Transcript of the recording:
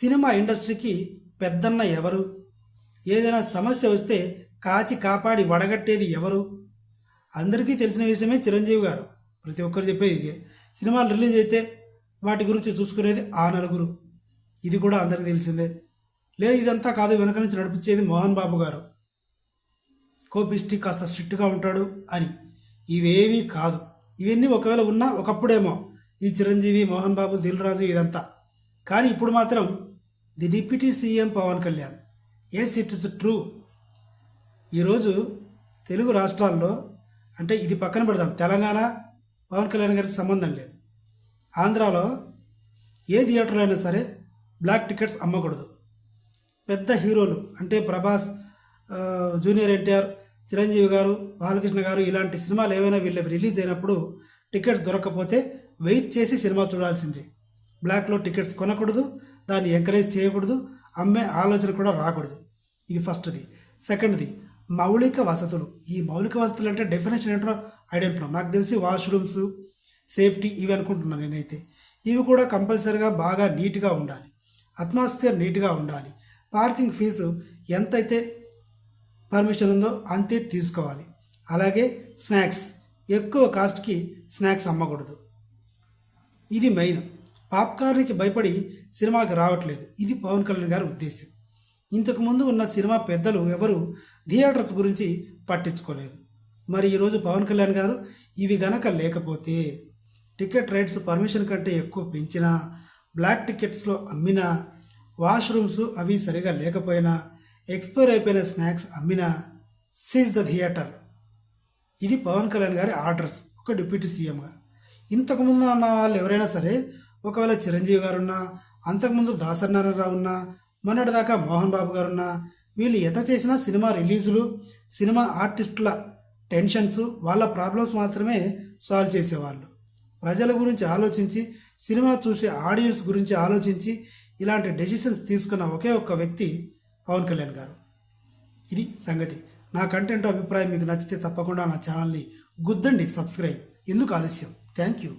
Cinema ఇండస్ట్రీకి పెద్దన్న ఎవరు? ఏదైనా సమస్య వస్తే కాచి కాపాడి వడగట్టేది ఎవరు? అందరికీ తెలిసిన విషయమే చిరంజీవి గారు. ప్రతి ఒక్కరు చెప్పేది ఇదే. సినిమాలు రిలీజ్ అయితే వాటి గురించి చూసుకునేది ఆ నలుగురు. ఇది కూడా అందరికీ తెలిసిందే. లేదు ఇదంతా కాదు వెనక నుంచి నడిపించేది మోహన్ బాబు గారు. కోపిస్టి కాస్త స్ట్రిక్ట్గా ఉంటాడు అని. ఇవేవీ కాదు. ఇవన్నీ ఒకవేళ ఉన్నా ఒకప్పుడేమో ఈ చిరంజీవి మోహన్ బాబు దిల్ రాజు ఇదంతా. కానీ ఇప్పుడు మాత్రం the deputy CM Pawan Kalyan. Yes it is true ఈరోజు తెలుగు రాష్ట్రాల్లో అంటే ఇది పక్కన పెడదాం. తెలంగాణ పవన్ కళ్యాణ్ గారికి సంబంధం లేదు. ఆంధ్రాలో ఏ థియేటర్లో అయినా సరే బ్లాక్ టికెట్స్ అమ్మకూడదు. పెద్ద హీరోలు అంటే ప్రభాస్ జూనియర్ ఎన్టీఆర్ చిరంజీవి గారు బాలకృష్ణ గారు ఇలాంటి సినిమాలు ఏవైనా వీళ్ళు రిలీజ్ అయినప్పుడు టికెట్స్ దొరకకపోతే వెయిట్ చేసి సినిమా చూడాల్సిందే. బ్లాక్లో టికెట్స్ కొనకూడదు దాన్ని ఎంకరేజ్ చేయకూడదు అమ్మే ఆలోచన కూడా రాకూడదు. ఇది ఫస్ట్ది సెకండ్ది మౌలిక వసతులు. ఈ మౌలిక వసతులు అంటే డెఫినేషన్ ఏంటో ఐడియా నాకు తెలిసి వాష్రూమ్స్ సేఫ్టీ ఇవి అనుకుంటున్నాను నేనైతే. ఇవి కూడా కంపల్సరీగా బాగా నీట్గా ఉండాలి. అట్మాస్ఫియర్ నీట్గా ఉండాలి. పార్కింగ్ ఫీజు ఎంతైతే పర్మిషన్ ఉందో అంతే తీసుకోవాలి. అలాగే స్నాక్స్ ఎక్కువ కాస్ట్కి స్నాక్స్ అమ్మకూడదు. ఇది మెయిన్ పాప్కార్న్కి భయపడి సినిమాకి రావట్లేదు. ఇది పవన్ కళ్యాణ్ గారి ఉద్దేశం. ఇంతకుముందు ఉన్న సినిమా పెద్దలు ఎవరు థియేటర్స్ గురించి పట్టించుకోలేదు. మరి ఈరోజు పవన్ కళ్యాణ్ గారు ఇవి గనక లేకపోతే టికెట్ రేట్స్ పర్మిషన్ కంటే ఎక్కువ పెంచినా బ్లాక్ టికెట్స్లో అమ్మినా వాష్రూమ్స్ అవి సరిగా లేకపోయినా ఎక్స్పైర్ అయిపోయిన స్నాక్స్ అమ్మినా సీజ్ ద థియేటర్ ఇది పవన్ కళ్యాణ్ గారి ఆర్డర్స్. ఒక డిప్యూటీ సీఎంగా. ఇంతకుముందు ఉన్న వాళ్ళు ఎవరైనా సరే ఒకవేళ చిరంజీవి గారు ఉన్నా అంతకుముందు దాసనారాయణరావు ఉన్నా మొన్నటిదాకా మోహన్ బాబు గారున్నా వీళ్ళు ఎంత చేసినా సినిమా రిలీజులు సినిమా ఆర్టిస్టుల టెన్షన్స్ వాళ్ళ ప్రాబ్లమ్స్ మాత్రమే సాల్వ్ చేసేవాళ్ళు. ప్రజల గురించి ఆలోచించి సినిమా చూసే ఆడియన్స్ గురించి ఆలోచించి ఇలాంటి డెసిషన్స్ తీసుకున్న ఒకే ఒక్క వ్యక్తి పవన్ కళ్యాణ్ గారు. ఇది సంగతి. నా కంటెంట్ అభిప్రాయం మీకు నచ్చితే తప్పకుండా నా ఛానల్ని గుద్దండి సబ్స్క్రైబ్. ఎందుకు ఆలస్యం? Thank you.